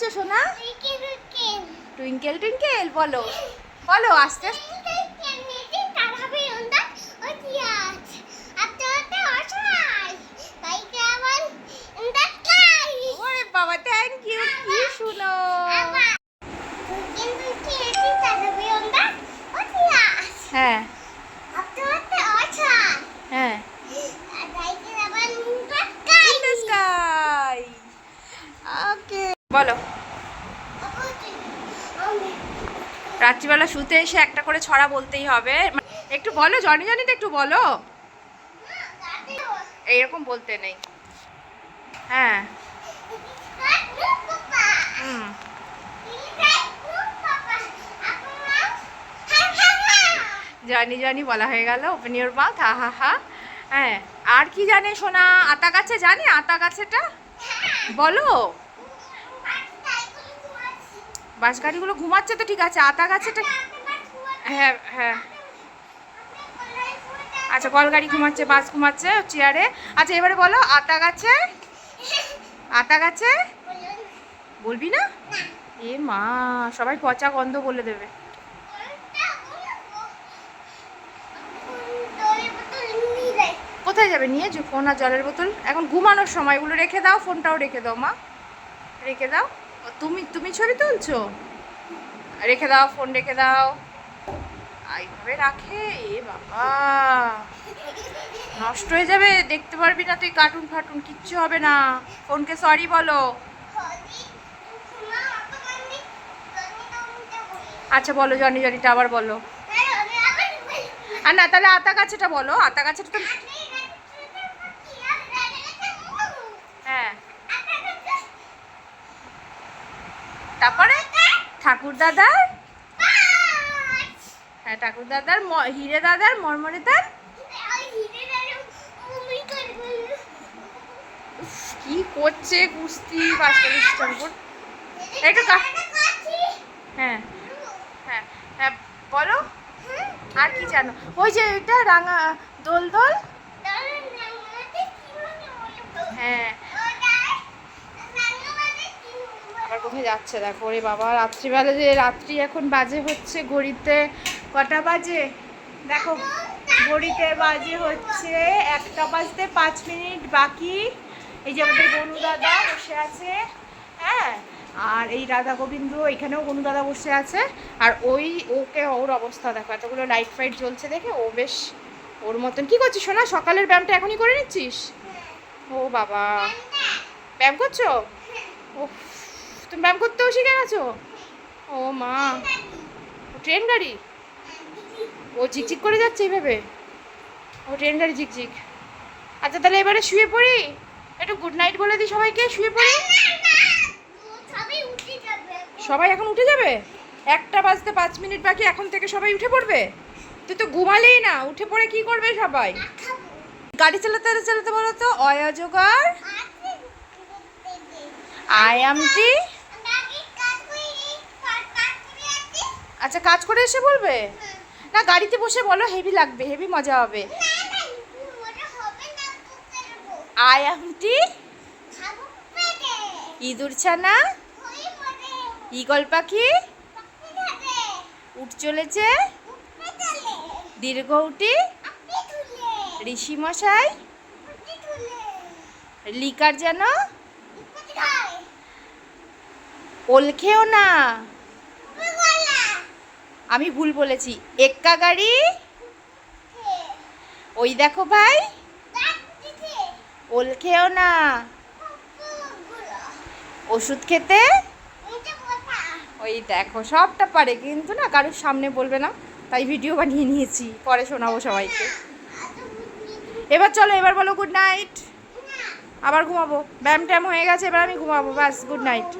বলছো সোনা? Twinkle twinkle বলো। বলো আস্তে আস্তে ওরে বাবা থ্যাংক ইউ কি শুনো হ্যাঁ হ্যাঁ in the sky ওকে বলো রাত্রিবেলা শুতে এসে একটা করে ছড়া বলতেই হবে। একটু বলো, জনি জনি তো একটু বলো। এইরকম বলতে নেই। হ্যাঁ। হুম। জানি জানি বলা হয়ে গেল। ওপেন ইউর মাউথ হা হা হা। হ্যাঁ। আর কি জানে সোনা? আতা গাছে জানে? আতা গাছেটা? বলো। বাস গাড়িগুলো ঘুমাচ্ছে তো ঠিক আছে। আতা গাছেটা হ্যাঁ হ্যাঁ। আচ্ছা কল গাড়ি ঘুমাচ্ছে বাস ঘুমাচ্ছে চেয়ারে আচ্ছা এবারে বলো আতা গাছে? আতা গাছে? বলবি না? এ মা সবাই পচা গন্ধ বলে দেবে। কোথায় যাবে? নিয়ে যে ফোন আর জলের বোতল? এখন ঘুমানোর সময়। এগুলো রেখে দাও ফোনটাও রেখে দাও মা। রেখে দাও। তুমি তুমি ছবি তুলছো? রেখে দাও ফোন রেখে দাও। এইভাবে রাখে এ বাবা। নষ্ট হয়ে যাবে দেখতে পারবি না তুই কার্টুন ফাটুন কিচ্ছু হবে না। ফোনকে সরি বলো। আচ্ছা বলো জনি জনিটা আবার বলো। আর না তাহলে আতা গাছেটা বলো আতা গাছেটা তো হ্যাঁ। তারপরে? ঠাকুর দাদার? হ্যাঁ ঠাকুর দাদার হিরে দাদার, মরমরে দার কি করছে কুস্তি পাঁচটা একটু হ্যাঁ হ্যাঁ হ্যাঁ বলো। আর কি জানো? ওই যে এটা রাঙা, দোল দোল হ্যাঁ আবার কোথায় যাচ্ছে, দেখো। ওরে বাবা, রাত্রিবেলা যে রাত্রি এখন বাজে হচ্ছে, ঘড়িতে কটা বাজে? দেখো, ঘড়িতে বাজে হচ্ছে একটা বাজতে পাঁচ মিনিট বাকি। এই যে আমাদের গনু দাদা বসে আছে হ্যাঁ? আর এই রাধা গোবিন্দ এখানেও গনু দাদা বসে আছে। আর ওই, ওকে ওর অবস্থা দেখো, এতগুলো লাইট ফাইট জ্বলছে দেখে, ও বেশ ওর মতন। কি করছিস শোনা সকালের ব্যায়ামটা এখনই করে নিচ্ছিস? ও বাবা। ব্যায়াম করছ? ও তুমি ব্যায়াম করতেও শিখে গেছো? ও মা। ও ট্রেন গাড়ি? ও ঝিকঝিক করে যাচ্ছে এইভাবে? ও ট্রেন গাড়ি ঝিকঝিক। আচ্ছা তাহলে এবারে শুয়ে পড়ি? একটু গুড নাইট বলে দিই সবাইকে শুয়ে পড়ি? সবাই এখন উঠে যাবে? একটা বাজতে পাঁচ মিনিট বাকি এখন থেকে সবাই উঠে পড়বে? তুই তো ঘুমালেই না উঠে পড়ে কি করবে সবাই? গাড়ি চালাতে চালাতে বলো তো অয়াজগার আয়ামটি আচ্ছা কাজ করে এসে বলবে? না, গাড়িতে বসে বলো, হেভি লাগবে, হেভি মজা হবে। আয়ামটি ইঁদুর ছানা। ইগল পাখি। উঠ চলেছে। দীর্ঘ উটি। ঋষি মশাই। লিকার যেন। ওল খেও না। আমি ভুল বলেছি। এক্কা গাড়ি? ওই দেখো ভাই। ওল খেও না। ওষুধ খেতে? ওই দেখো, সবটা পারে, কিন্তু না কারোর সামনে বলবে না। তাই ভিডিও বানিয়ে নিয়েছি। পরে শোনাবো সবাইকে। এবার চলো, এবার বলো গুড নাইট আবার ঘুমাবো। ব্যায়াম ট্যাম হয়ে গেছে, এবার আমি ঘুমাবো। ব্যাস গুড নাইট